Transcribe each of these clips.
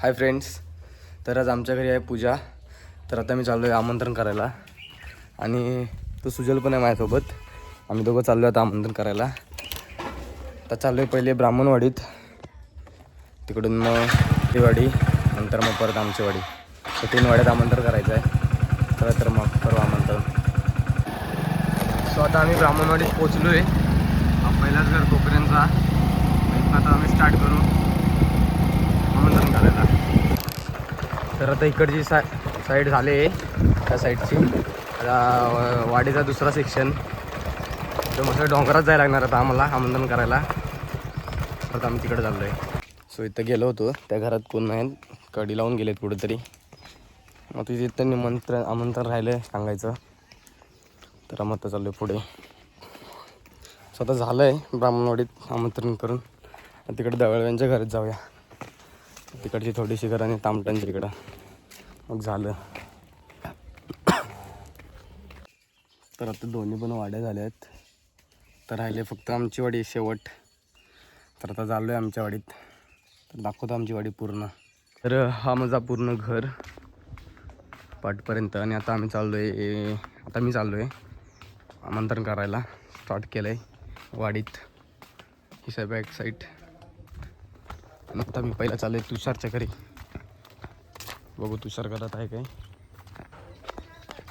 Hi friends तर आज आमच्या घरी आहे पूजा. तर आता मी चाललो आहे आमंत्रण करायला. आणि तो सुजल पण आहे माझ्यासोबत. आम्ही दोघं चाललो आहे आता आमंत्रण करायला. आता चाललो आहे पहिले ब्राह्मणवाडीत. तिकडून मग दिवाडी वाडी नंतर मग परत आमची वाडी. तर तीन वाड्यात आमंत्रण करायचं आहे. चला तर मग करू आमंत्रण. सो आता आम्ही ब्राह्मणवाडीत पोचलो आहे पहिलाच घर कोकऱ्यांचा आता आम्ही स्टार्ट करू. आमंत्रण करायला तर आता इकडची सा साईड झाले त्या साईडची. वाडीचा दुसरा सेक्शन तर मस्त डोंगरात जायला लागणार आता आम्हाला आमंत्रण करायला. परत आम्ही तिकडे चाललो आहे सो इथं गेलो होतो. त्या घरात कोण नाही कडी लावून गेलेत कुठेतरी. मग तिथे इथं निमंत्रण आमंत्रण राहिलं आहे सांगायचं. तर आम्ही आता चाललो आहे पुढे. स्वतः झालं आहे ब्राह्मणवाडीत आमंत्रण करून. तिकडे दवळव्यांच्या घरात जाऊया. तिकडची थोडीशी घर आणि तामटांची तिकडं. मग झालं. तर आता दोन्ही पण वाड्या झाल्या आहेत तर राहिले फक्त आमची वाडी शेवट. तर आता चाललो आहे आमच्या वाडीत. तर दाखवतो आमची वाडी पूर्ण. तर हा माझा पूर्ण घर. पाठपर्यंत. आणि आता आम्ही चाललो आहे आता मी चाललो आहे आमंत्रण करायला स्टार्ट केलं आहे वाडीत. ही साहेब एक साईड आणि आता मी पहिला चालू आहे तुषारच्या घरी. बघू तुषार करत आहे काय.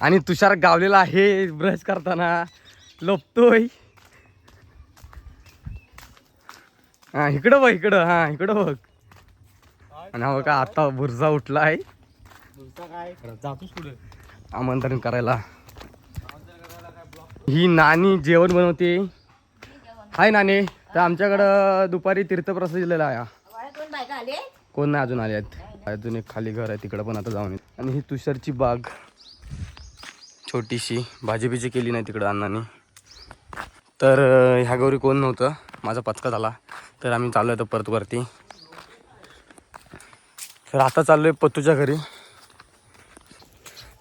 आणि तुषार गावलेला आहे ब्रश करताना. लपतोय. हा इकडं बघ इकडं. हा इकडं बघ. आणि हा बघा आता बुरजा उठला आहे आमंत्रण करायला. ही नानी जेवण बनवते. हाय नानी. तर आमच्याकडं दुपारी तीर्थप्रसाद दिलेला आहे. कोण नाही अजून आले आहेत. अजून एक खाली घर आहे तिकडं पण आता जाऊन येत आणि ही तुषारची बाग. छोटीशी. भाजी बिजी केली नाही तिकडं अण्णाने. तर ह्या गौरी कोण नव्हतं? माझा पचका झाला. तर आम्ही चाललो आहे परत वरती. तर आता चाललो आहे पत्तूच्या घरी.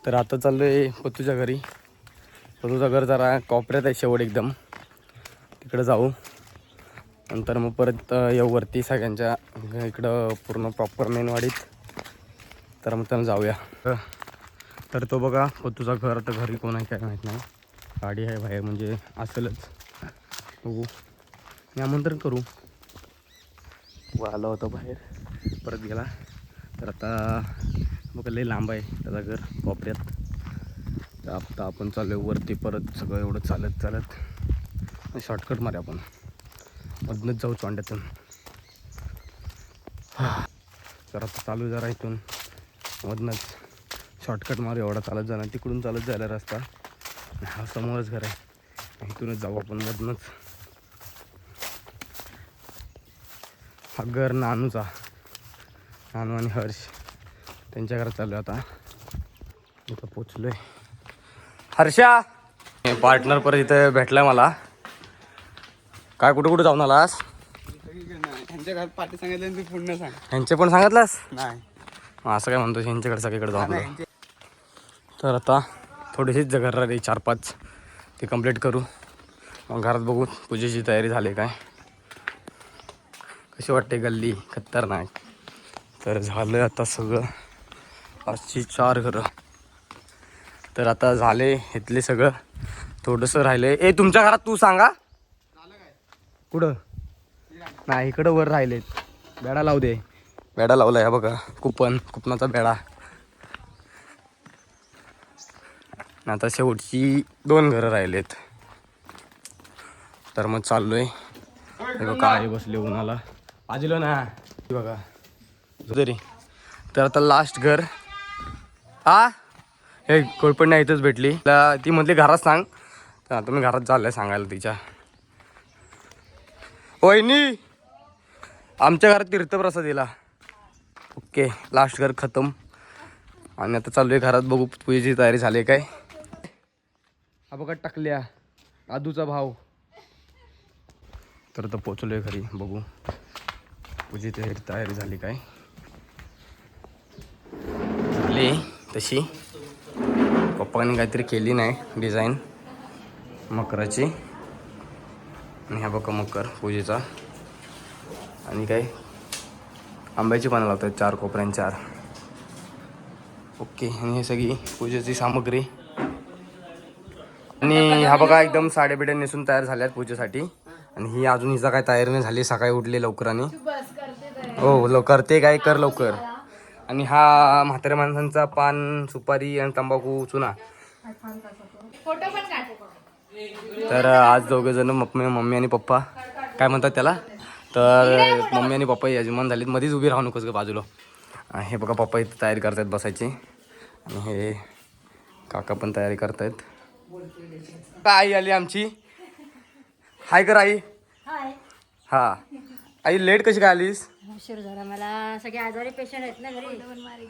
तर आता चाललो आहे पत्तूच्या घरी. पत्तूचं घर जरा कॉपऱ्यात आहे शेवट एकदम. तिकडं जाऊ. नंतर मग परत या येऊ वरती सगळ्यांच्या इकडं पूर्ण प्रॉपर मेनवाडीत तर मग त्यांना जाऊया. तर तो बघा तुझा घर आता घरी कोण आहे काय माहीत नाही. गाडी आहे बाहेर म्हणजे असेलच. बघू. मी आमंत्रण करू. व आला होता बाहेर. परत गेला. तर आता बघा लई लांब आहे त्याचा घर. कोपऱ्यात तर आता आपण चालू वरती परत सगळं एवढं चालत चालत. शॉर्टकट मारे आपण. मधनच जाऊ चोंड्यातून जरा चालू जरा इथून. मधनच. शॉर्टकट मारू एवढा चालत जाणार. तिकडून चालत जायला रस्ता. हा समोरच घर आहे. इथूनच जाऊ आपण मधनच. हा घर नानूचा. नानू आणि हर्ष. त्यांच्या घरात चालू आहे आता. इथं पोचलोय. हर्षा! पार्टनर परत इथं भेटलाय मला. काय कुठं कुठं जाऊन आलास? घरात पाठी सांगितलं आणि तू पुण्य सांग. ह्यांचे पण सांगितलास? नाही. असं काय म्हणतो ह्यांच्याकडे सगळीकडे जाऊन आलो. तर आता थोडीशीच जगर राहिली चार पाच ते कंप्लीट करू. मग घरात बघू पूजेची तयारी झाली काय? कशी वाटते गल्ली? खतरनाक. तर झालं आता सगळं. पाचशे चार घरं. तर आता झाले इथले सगळं. थोडंसं राहिलं ए तुमच्या घरात तू सांगा. कुठं? नाही इकडं वर राहिलेत. बेडा लावू दे. बेडा लावला आहे बघा. कुपन कुपनाचा बेडा. आता शेवटची दोन घरं राहिलेत. तर मग चाललोय. बघा काय बसले उन्हाला. आजिलो ना. हे बघा. तरी तर आता लास्ट घर. हा? हे कोळपण नाही इथंच भेटली. ती म्हटली घरात सांग. तर आता मी घरात चाललंय सांगायला तिच्या. वहिनी आमच्या घरात तीर्थप्रसाद दिला ओके लास्ट घर खतम. आणि आता चालू आहे घरात बघू पूजेची तयारी झाली आहे काय. हा बघा टाकल्या आदूचा भाव. तर आता पोचलो आहे घरी बघू. पूजेची तयारी तयारी झाली काय. झाली तशी. पप्पाने काहीतरी केली नाही डिझाईन मकराची. आणि ह्या बघा मकर पूजेचा. आणि काय? आंब्याची पानं लावतात चार कोपऱ्यां चार. ओके आणि हे सगळी पूजेची सामग्री. आणि हा बघा एकदम साडेबिड्या बिड्या नेसून तयार झाल्यात पूजेसाठी. आणि ही अजून हिचा काय तयार नाही झाली सकाळी उठली लवकर आणि. हो लवकर ते काय कर लवकर. आणि हा म्हाताऱ्या माणसांचा पान सुपारी आणि तंबाखू चुना. फोटो पण तर आज दोघे जण मम्मी मम्मी आणि पप्पा. काय म्हणतात त्याला? तर मम्मी आणि पप्पा यजमान झालीत. मध्येच उभी राहू नकोस ग बाजूला. हे बघा पप्पा इथे तयारी करतायत बसायची. आणि हे काका पण तयारी करतायत. काय आई आली आमची? हाय कर आई. हाय. हा. आई लेट कशी काय आलीस? उशीर झाला मला. सगळे आजारी पेशंट आहेत ना घरी.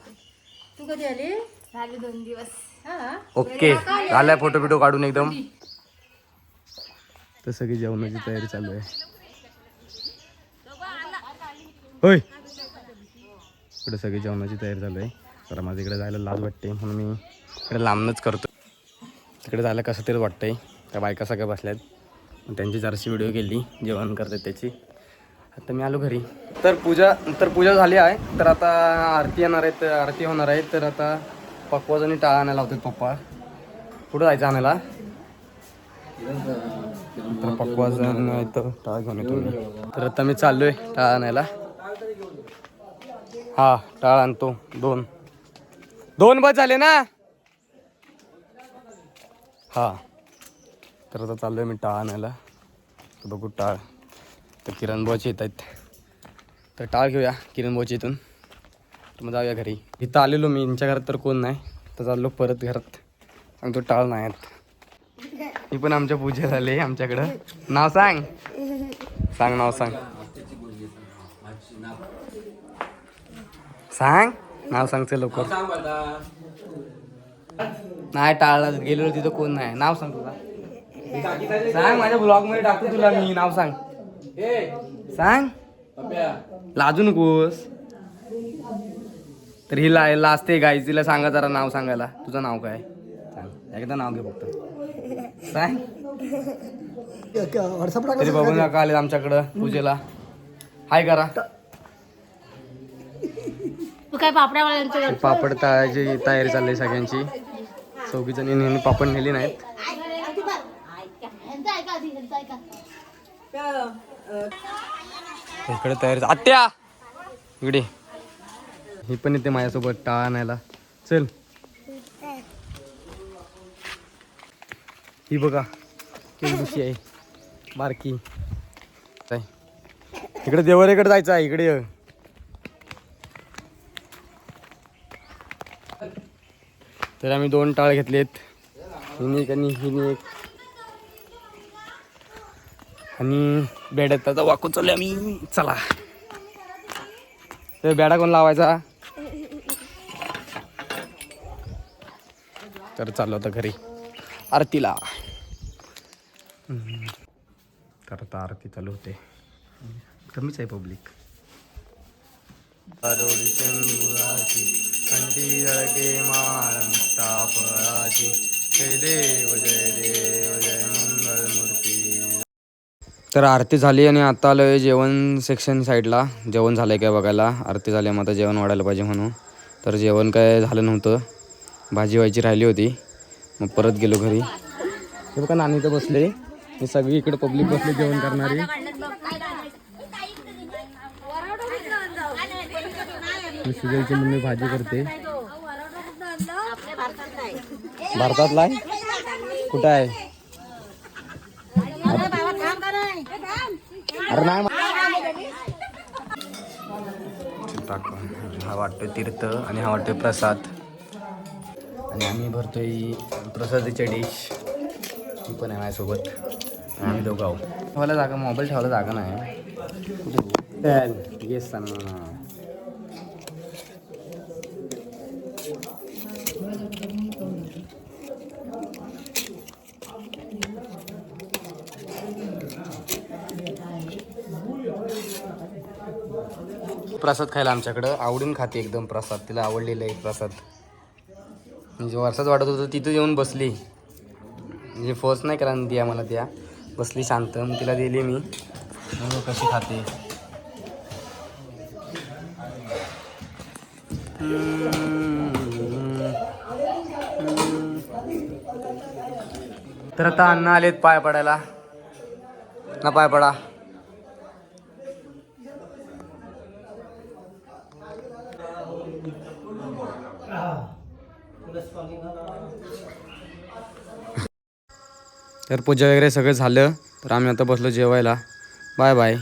तू कधी आली झाले दोन दिवस. हा? ओके. झालाय फोटो बिटो काढून एकदम. तर सगळी जेवणाची तयारी चालू आहे. होय. इकडे सगळी जेवणाची तयारी चालू आहे. तर माझ्या इकडे जायला लाज वाटते म्हणून मी इकडे लांबनच करतो तिकडे जायला कसं तरी वाटतंय. त्या बायका सगळ्या बसल्यात. त्यांची जराशी व्हिडिओ केली जेवण करतात त्याची. आता मी आलो घरी. तर पूजा तर पूजा झाली आहे. तर आता आरती येणार आहेत आरती होणार आहे. तर आता पकवाज आणि टाळा आणायला लावतात पप्पा. कुठं जायचं आणायला? पप्पा नाही तर टाळा घेऊन येतो मी. तर आता मी चाललोय टाळा आणायला. हा टाळा आणतो. दोन. दोन बस झाले ना? हा. तर आता चाललोय मी टाळ आणायला. बघू टाळ. तर किरण बुवाचे येत आहेत. तर टाळ घेऊया किरण बुवाच्या इथून. तर मग जाऊया घरी. इथं आलेलो मी. यांच्या घरात तर कोण नाही. तर चाललो परत घरात. आणि तो टाळ नाही आहेत ही पण आमच्या पूजा झाली आमच्याकडं. नाव सांग. सांग नाव सांग. सांग. नाव सांगचं लवकर. नाही टाळला गेलेलो तिथं कोण नाही. नाव सांग तुला. सांग माझ्या ब्लॉगमध्ये टाकतो तुला मी. नाव सांग. सांग. लाजू नकोस. तर ही लाजते गाई तिला सांगा जरा नाव सांगायला. तुझं नाव काय? सांग. एकदा नाव घे फक्त. सांग तरी बघू नका आले आमच्याकडं पूजेला? हाय करा. काय पापड्यावाल्यांचं पापड तळायची तयारी चालली आहे सगळ्यांची. चौघी जणी नेहमी पापड नेली नाहीत. इकडे तयारी आत्या! इकडे. ही पण येते माझ्यासोबत टाळा आणायला चल. ही बघा केवढीशी आहे बारकी. काय? इकडे देवरेकडे जायचं आहे इकडे तर आम्ही दोन टाळ घेतलेत. हिने एक आणि हिने एक. आणि बेड्यात त्याचा वाकून चालू आम्ही. चला. तर बेडा कोण लावायचा? तर चाललो आता घरी. आरतीला. तर आता आरती चालू होते कमीच आहे पब्लिक आरोडी चंदुराची कंठी जळके माळ मुक्ता फळाची जय देव जय देव जय मंगल मूर्ती तर आरती झाली आणि आता आलोय जेवण सेक्शन साईडला जेवण झालंय काय बघायला. आरती झाली मग आता जेवण वाढायला पाहिजे म्हणून. तर जेवण काय झालं नव्हतं. भाजी व्हायची राहिली होती. मग परत गेलो घरी. हे बघा नानी इथं बसले. हे सगळी इकडे पब्लिक बसली जेवण करणारी. सुजयची मम्मी भाजी करते. भारतातला आहे? कुठं आहे? अरे नाही हा वाटतोय तीर्थ आणि हा वाटतोय प्रसाद. आणि आम्ही भरतोय प्रसादाच्या डिश ती पण आहे माझ्यासोबत. आम्ही दोघं आहोत. ठेवायला जागा मोबाईल ठेवायला जागा नाही. येस सांग ना प्रसाद खायला आमच्याकडं. आवडून खाते एकदम प्रसाद. तिला आवडलेला आहे प्रसाद. म्हणजे वर्षात वाटत होतं तिथं येऊन बसली. म्हणजे फोर्स नाही करा द्या मला द्या बसली शांत मग तिला दिली मी. मग कशी खाते. तर आता अण्णा आलेत पाय पडायला. ना पाय पडा. तर पूजा वगैरे सगळं झालं. तर आम्ही आता बसलो जेवायला. Bye bye